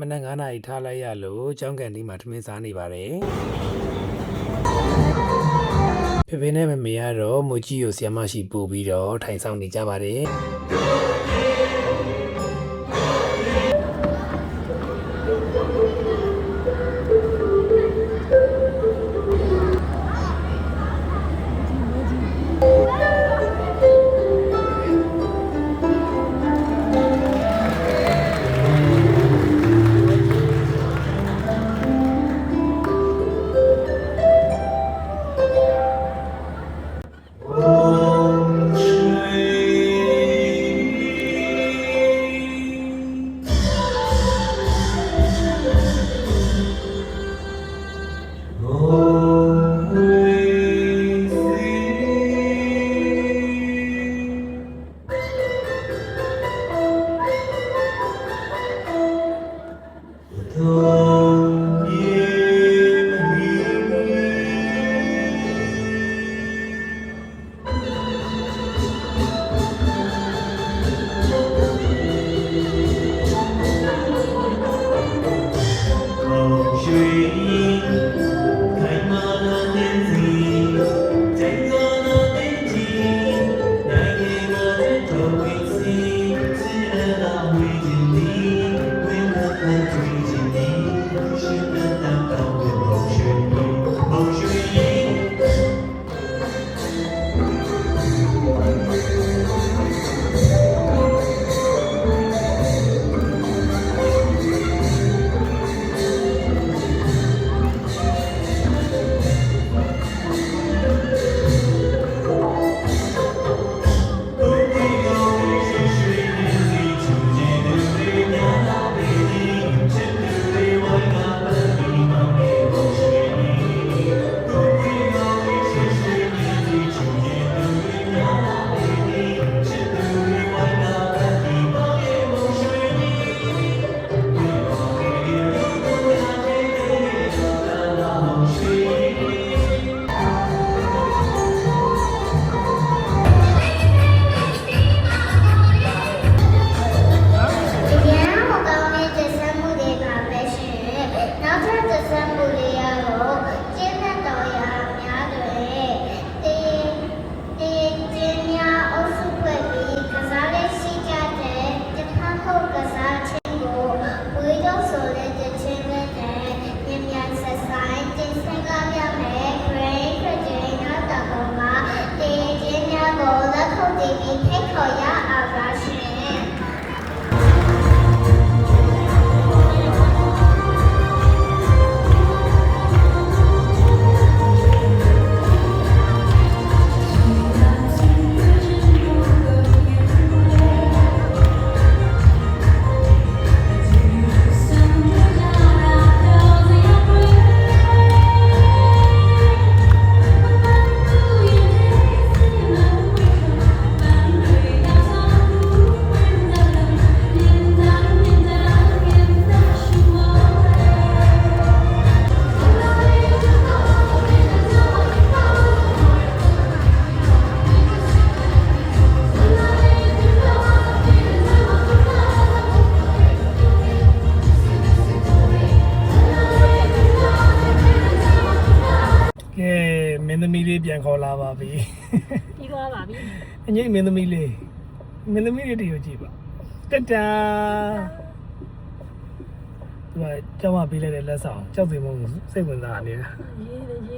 မနက်9နာရီထားလိုက်ရလို့ကျောင်းကန်ဒီမှာထမင်းစားနေပါတယ်ဖေဖေနဲ့မမေကတော့မူကြီးကိုဆီယမရှိပို့ပြီးတော့ထိုင်ဆောင်နေကြပါတယ် ကဲမင်းသမီးလေးပြန်ခေါ်လာပါပြီပြီးသွားပါပြီအငိမ့်မင်းသမီးလေးမင်းသမီးလေးတည်ကိုကြည့်ပါတတာသူကကျောင်းမပေးလိုက်တဲ့လက်ဆောင်ကြောက်စင်မုံစိတ်ဝင်စားနေတာရေးတယ်ရေး